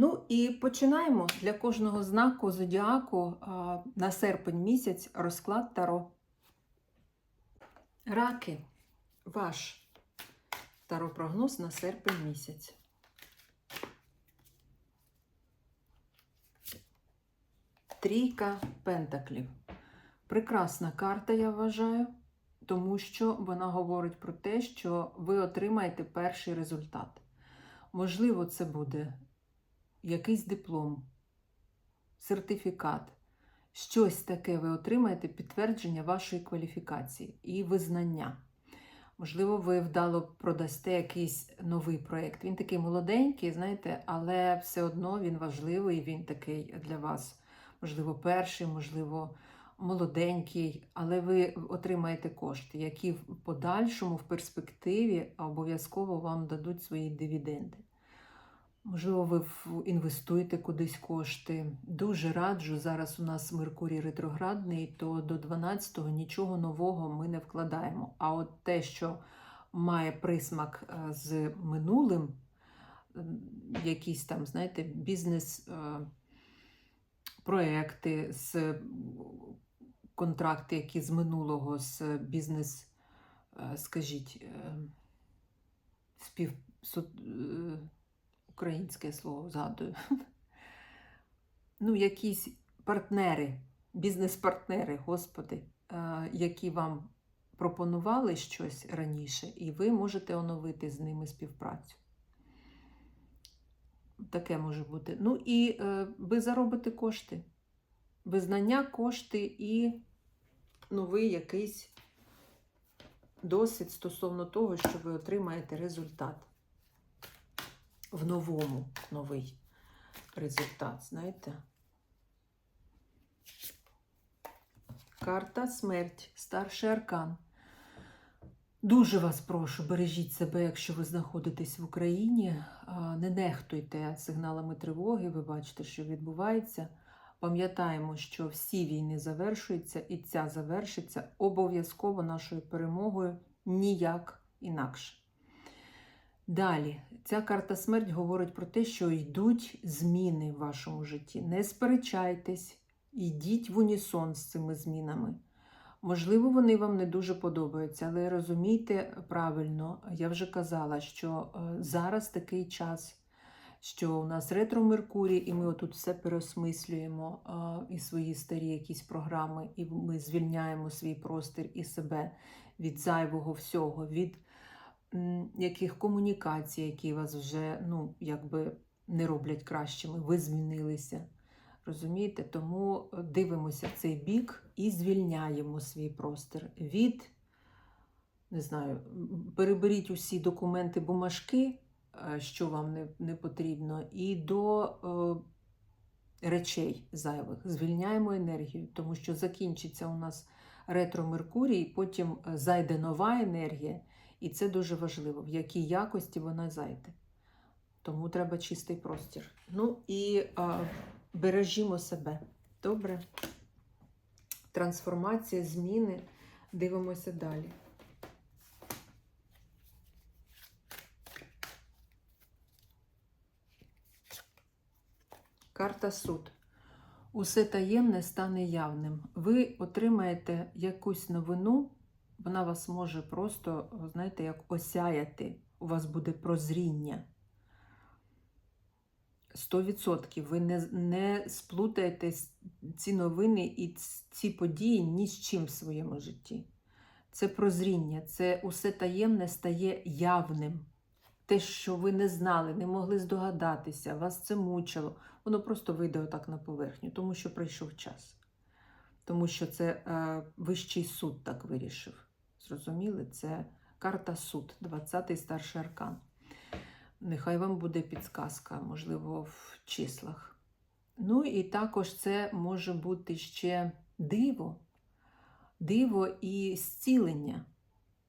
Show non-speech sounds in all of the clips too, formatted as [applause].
Ну і починаємо для кожного знаку зодіаку на серпень місяць розклад Таро. Раки, ваш таропрогноз на серпень місяць. Трійка пентаклів. Прекрасна карта, я вважаю, тому що вона говорить про те, що ви отримаєте перший результат. Можливо, це буде якийсь диплом, сертифікат, щось таке ви отримаєте, підтвердження вашої кваліфікації і визнання. Можливо, ви вдало продасте якийсь новий проєкт. Він такий молоденький, знаєте, але все одно він важливий, він такий для вас, можливо, перший, можливо, молоденький, але ви отримаєте кошти, які в подальшому, в перспективі обов'язково вам дадуть свої дивіденди. Можливо, ви інвестуєте кудись кошти. Дуже раджу. Зараз у нас Меркурій ретроградний, то до 12-го нічого нового ми не вкладаємо. А от те, що має присмак е, з минулим, якісь там, знаєте, бізнес. е, з контракти, які з минулого, з бізнес, е, скажіть, спів, українське слово згадую. [laughs] Ну, якісь партнери, бізнес-партнери, господи, е, які вам пропонували щось раніше, і ви можете оновити з ними співпрацю. Таке може бути. Ну і е, ви заробите кошти. Визнання, кошти і новий якийсь досвід стосовно того, що ви отримаєте результат в новому новий результат, знаєте? Карта смерть, старший аркан. Дуже вас прошу, бережіть себе, якщо ви знаходитесь в Україні. Не нехтуйте сигналами тривоги, ви бачите, що відбувається. Пам'ятаємо, що всі війни завершуються, і ця завершиться обов'язково нашою перемогою ніяк інакше. Далі, ця карта смерть говорить про те, що йдуть зміни в вашому житті. Не сперечайтесь, йдіть в унісон з цими змінами. Можливо, вони вам не дуже подобаються, але розумійте правильно, я вже казала, що е, зараз такий час, що у нас ретро Меркурій, і ми отут все переосмислюємо, е, і свої старі якісь програми, і ми звільняємо свій простір і себе від зайвого всього, від яких комунікацій, які вас вже ну, якби не роблять кращими, ви змінилися. Розумієте? Тому е, дивимося в цей бік і звільняємо свій простір від, не знаю, переберіть усі документи, бумажки, е, що вам не, не потрібно, і до е, речей зайвих. Звільняємо енергію, тому що закінчиться у нас ретро Меркурій, потім зайде нова енергія, і це дуже важливо, в якій якості вона зайде. Тому треба чистий простір. Ну і а, бережімо себе. Добре. Трансформація, зміни. Дивимося далі. Карта суд. Усе таємне стане явним. Ви отримаєте якусь новину, вона вас може просто, знаєте, як осяяти. У вас буде прозріння. 100% ви не, не сплутаєте ці новини і ці події ні з чим в своєму житті. Це прозріння, це усе таємне стає явним. Те, що ви не знали, не могли здогадатися, вас це мучило, воно просто вийде отак на поверхню, тому що прийшов час. Тому що це е, вищий суд так вирішив. Зрозуміли? Це карта суд, 20-й старший аркан. Нехай вам буде підсказка, можливо, в числах. Ну і також це може бути ще диво, диво і зцілення.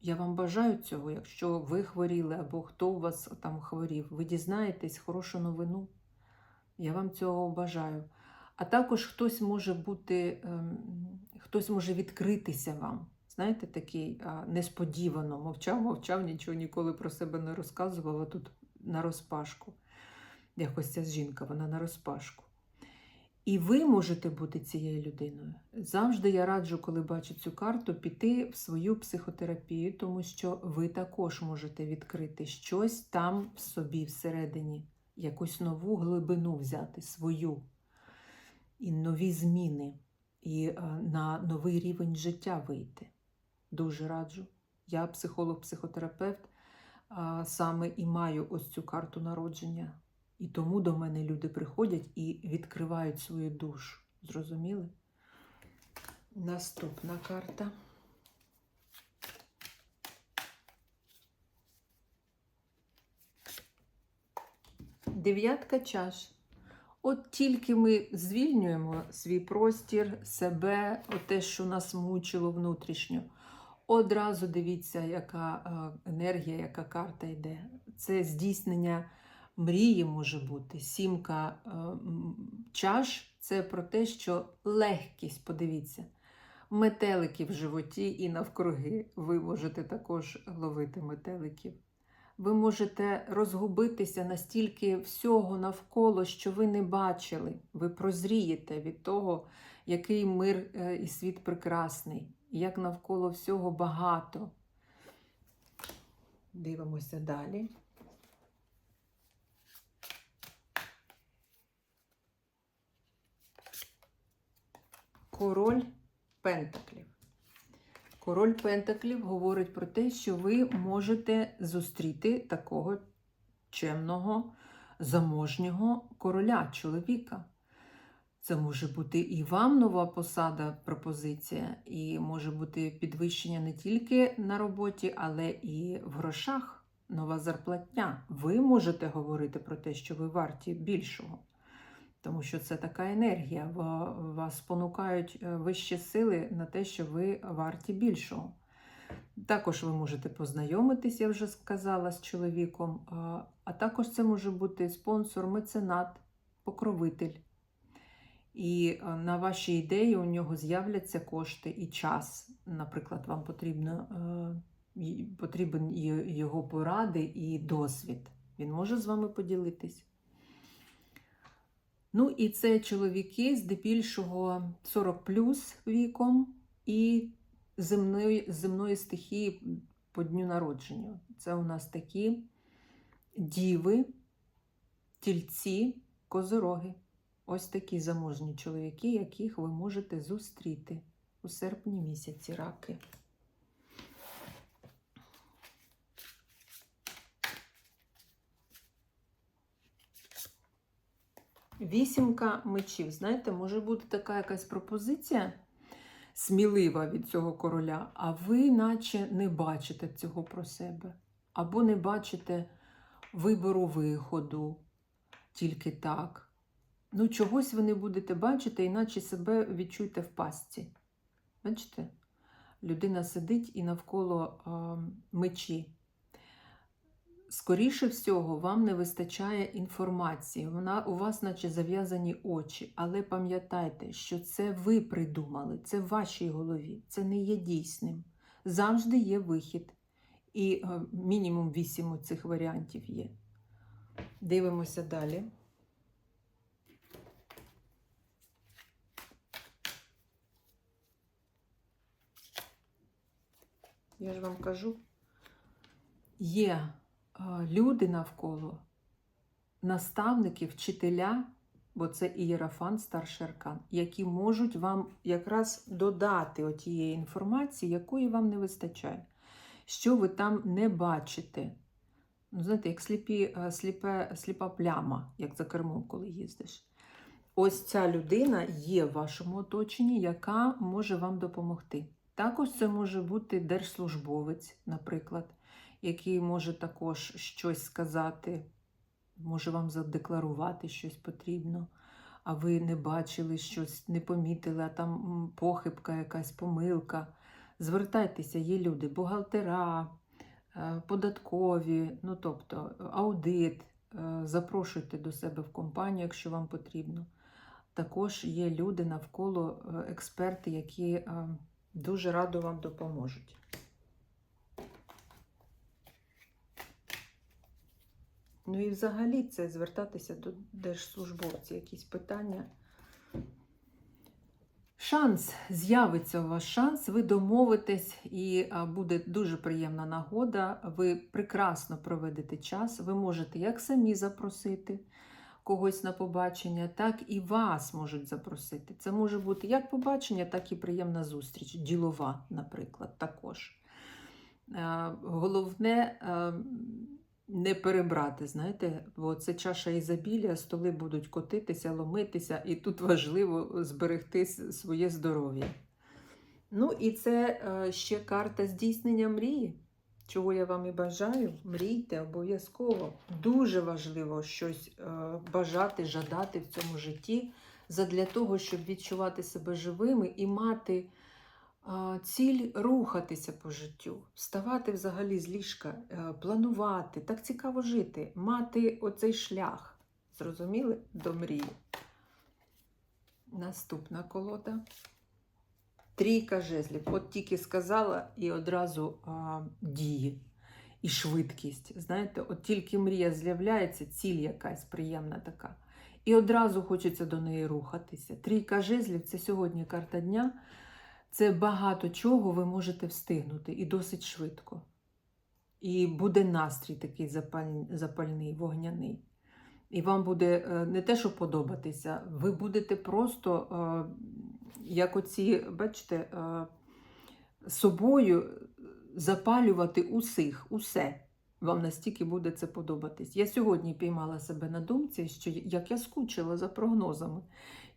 Я вам бажаю цього, якщо ви хворіли або хто у вас там хворів, ви дізнаєтесь хорошу новину. Я вам цього бажаю. А також хтось може бути, ем, хтось може відкритися вам. Знаєте, такий а, несподівано мовчав, мовчав, нічого ніколи про себе не розказував, а тут на розпашку. Якось ця жінка, вона на розпашку. І ви можете бути цією людиною. Завжди я раджу, коли бачу цю карту, піти в свою психотерапію, тому що ви також можете відкрити щось там в собі, всередині, якусь нову глибину взяти, свою, і нові зміни, і е, на новий рівень життя вийти. Дуже раджу. Я психолог-психотерапевт, саме і маю ось цю карту народження. І тому до мене люди приходять і відкривають свою душу. Зрозуміли? Наступна карта. Дев'ятка чаш. От тільки ми звільнюємо свій простір, себе, те, що нас мучило внутрішньо. Одразу дивіться, яка е, енергія, яка карта йде. Це здійснення мрії може бути. Сімка е, чаш це про те, що легкість, подивіться, метелики в животі і навкруги. Ви можете також ловити метеликів. Ви можете розгубитися настільки всього навколо, що ви не бачили. Ви прозрієте від того, який мир е, і світ прекрасний, як навколо всього багато. Дивимося далі. Король Пентаклів. Король Пентаклів говорить про те, що ви можете зустріти такого чемного, заможнього короля, чоловіка. Це може бути і вам нова посада, пропозиція, і може бути підвищення не тільки на роботі, але і в грошах, нова зарплатня. Ви можете говорити про те, що ви варті більшого. Тому що це така енергія. Вас спонукають е, вищі сили на те, що ви варті більшого. Також ви можете познайомитись, я вже сказала, з чоловіком. А, А також це може бути спонсор, меценат, покровитель. І на ваші ідеї у нього з'являться кошти і час. Наприклад, вам потрібно, е, потрібен його поради і досвід. Він може з вами поділитись. Ну, і це чоловіки здебільшого 40 плюс віком і земної, земної стихії по дню народження. Це у нас такі діви, тільці, козороги. Ось такі заможні чоловіки, яких ви можете зустріти у серпні місяці раки. Вісімка мечів. Знаєте, може бути така якась пропозиція смілива від цього короля, а ви наче не бачите цього про себе. Або не бачите вибору виходу тільки так. Ну, чогось ви не будете бачити, іначе себе відчуйте в пастці. Бачите? Людина сидить і навколо а, мечі. Скоріше всього, вам не вистачає інформації. Вона у вас, наче зав'язані очі. Але пам'ятайте, що це ви придумали, це в вашій голові, це не є дійсним. Завжди є вихід. І е, мінімум вісім цих варіантів є. Дивимося далі. Я ж вам кажу, є е, люди навколо, наставники, вчителя, бо це ієрофант, старший аркан, які можуть вам якраз додати отієї інформації, якої вам не вистачає, що ви там не бачите. Ну, знаєте, як сліпі, е, сліпе, сліпа пляма, як за кермом, коли їздиш. Ось ця людина є в вашому оточенні, яка може вам допомогти. Також це може бути держслужбовець, наприклад, який може також щось сказати, може вам задекларувати щось потрібно, а ви не бачили щось, не помітили, а там похибка, якась помилка. Звертайтеся, є люди, бухгалтера, е, податкові, ну тобто аудит, е, запрошуйте до себе в компанію, якщо вам потрібно. Також є люди навколо е, експерти, які дуже радо вам допоможуть. Ну і взагалі це звертатися до держслужбовців, якісь питання. Шанс з'явиться у вас шанс, ви домовитесь, і буде дуже приємна нагода. Ви прекрасно проведете час. Ви можете як самі запросити когось на побачення, так і вас можуть запросити. Це може бути як побачення, так і приємна зустріч, ділова, наприклад, також. Е, Головне е, не перебрати, знаєте, бо це чаша ізобілія, столи будуть котитися, ломитися, і тут важливо зберегти своє здоров'я. Ну, і це е, ще карта здійснення мрії. Чого я вам і бажаю, мрійте обов'язково. Дуже важливо щось е, бажати, жадати в цьому житті, задля того, щоб відчувати себе живими і мати е, ціль рухатися по життю, вставати взагалі з ліжка, е, планувати. Так цікаво жити, мати оцей шлях. Зрозуміли? До мрії. Наступна колода. Трійка жезлів. От тільки сказала і одразу а, дії. І швидкість. Знаєте, от тільки мрія з'являється, ціль якась приємна така. І одразу хочеться до неї рухатися. Трійка жезлів це сьогодні карта дня. Це багато чого ви можете встигнути і досить швидко. І буде настрій такий запаль- запальний, вогняний. І вам буде е, не те, що подобатися, ви будете просто, е, як оці, бачите, е, собою запалювати усіх, усе. Вам настільки буде це подобатись. Я сьогодні піймала себе на думці, що як я скучила за прогнозами.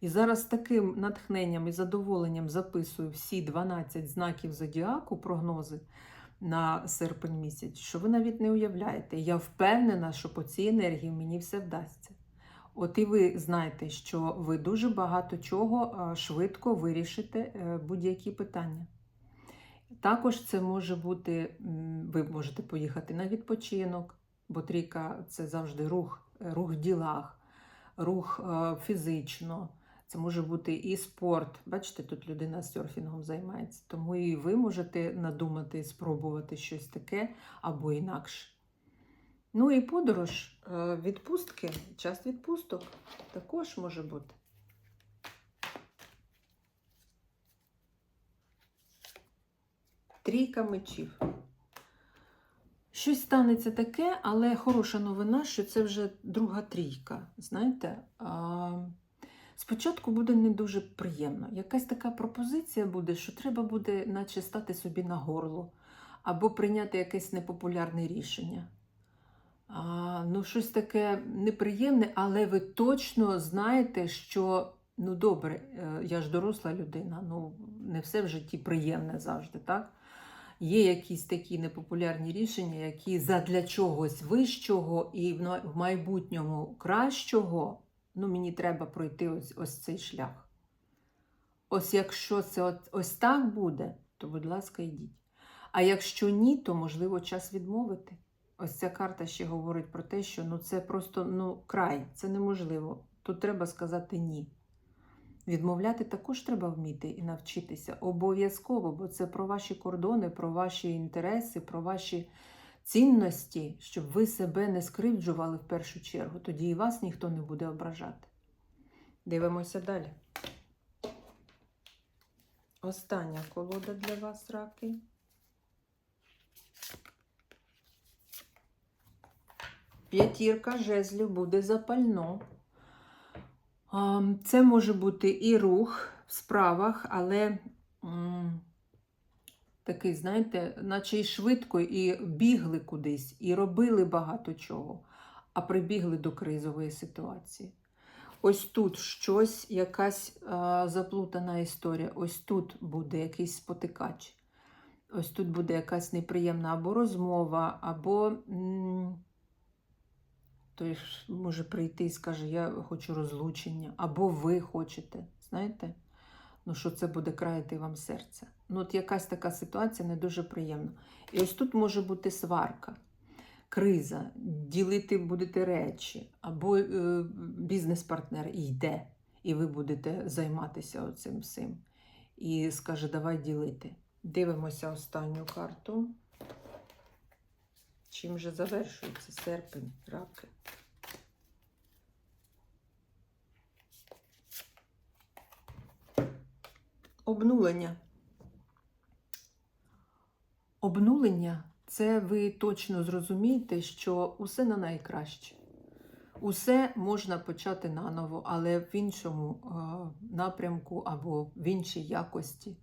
І зараз таким натхненням і задоволенням записую всі 12 знаків зодіаку прогнози на серпень місяць, що ви навіть не уявляєте. Я впевнена, що по цій енергії мені все вдасться. От і ви знаєте, що ви дуже багато чого швидко вирішите е, будь-які питання. Також це може бути, ви можете поїхати на відпочинок, бо трійка це завжди рух, е, рух в ділах, рух е, фізично. Це може бути і спорт. Бачите, тут людина серфінгом займається. Тому і ви можете надумати, спробувати щось таке або інакше. Ну і подорож, е, відпустки, час відпусток також може бути. Трійка мечів. Щось станеться таке, але хороша новина, що це вже друга трійка. Знаєте, спочатку буде не дуже приємно. Якась така пропозиція буде, що треба буде, наче стати собі на горло, або прийняти якесь непопулярне рішення. А, ну, щось таке неприємне, але ви точно знаєте, що ну добре, е, я ж доросла людина, ну не все в житті приємне завжди, так? Є якісь такі непопулярні рішення, які задля чогось вищого і в майбутньому кращого, ну мені треба пройти ось, ось цей шлях. Ось якщо це от, ось так буде, то, будь ласка, йдіть. А якщо ні, то можливо час відмовити. Ось ця карта ще говорить про те, що ну, це просто ну, край, це неможливо. Тут треба сказати ні. Відмовляти також треба вміти і навчитися обов'язково, бо це про ваші кордони, про ваші інтереси, про ваші цінності, щоб ви себе не скривджували в першу чергу. Тоді і вас ніхто не буде ображати. Дивимося далі. Остання колода для вас, раки. П'ятірка жезлів буде запально. Це може бути і рух в справах, але такий, знаєте, наче й швидко, і бігли кудись, і робили багато чого, а прибігли до кризової ситуації. Ось тут щось, якась заплутана історія. Ось тут буде якийсь спотикач. Ось тут буде якась неприємна або розмова, або. м, той може прийти і скаже, я хочу розлучення, або ви хочете, знаєте? Ну, що це буде краяти вам серце. Ну, от якась така ситуація не дуже приємна. І ось тут може бути сварка, криза, ділити будете речі, або е, бізнес-партнер йде, і ви будете займатися оцим всім. І скаже, давай ділити. Дивимося останню карту. Чим же завершується серпень, раки? Обнулення. Обнулення це ви точно зрозумієте, що усе на найкраще. Усе можна почати наново, але в іншому напрямку або в іншій якості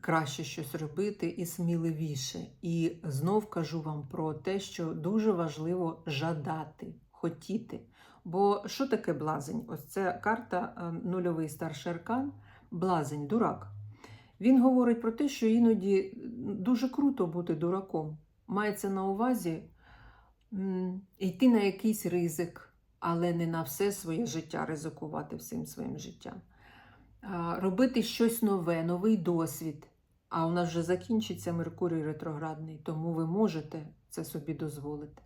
краще щось робити і сміливіше. І знов кажу вам про те, що дуже важливо жадати, хотіти. Бо що таке блазень? Ось це карта е, нульовий старший аркан, блазень, дурак. Він говорить про те, що іноді дуже круто бути дураком. Мається на увазі йти на якийсь ризик, але не на все своє життя ризикувати всім своїм життям. Робити щось нове, новий досвід. А у нас вже закінчиться Меркурій ретроградний, тому ви можете це собі дозволити.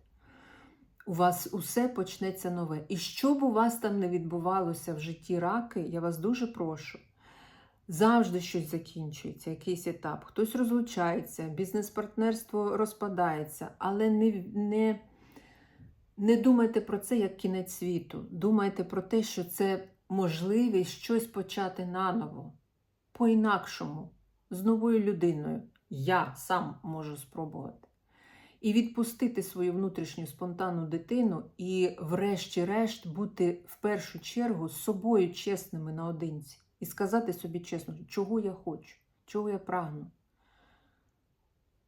У вас усе почнеться нове. І що б у вас там не відбувалося в житті раки, я вас дуже прошу. Завжди щось закінчується, якийсь етап. Хтось розлучається, бізнес-партнерство розпадається, але не, не, не думайте про це як кінець світу. Думайте про те, що це можливість щось почати наново, по-інакшому, з новою людиною. Я сам можу спробувати. І відпустити свою внутрішню спонтанну дитину, і, врешті-решт, бути в першу чергу з собою чесними наодинці. І сказати собі чесно, чого я хочу, чого я прагну.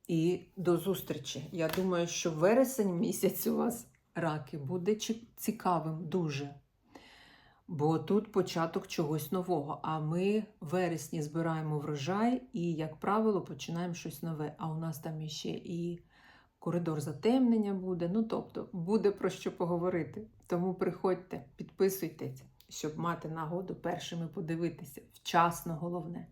І до зустрічі. Я думаю, що вересень місяць у вас раки буде цікавим дуже. Бо тут початок чогось нового. А ми в вересні збираємо врожай і, як правило, починаємо щось нове. А у нас там іще і коридор затемнення буде. Ну, тобто, буде про що поговорити. Тому приходьте, підписуйтесь, щоб мати нагоду першими подивитися. Вчасно головне.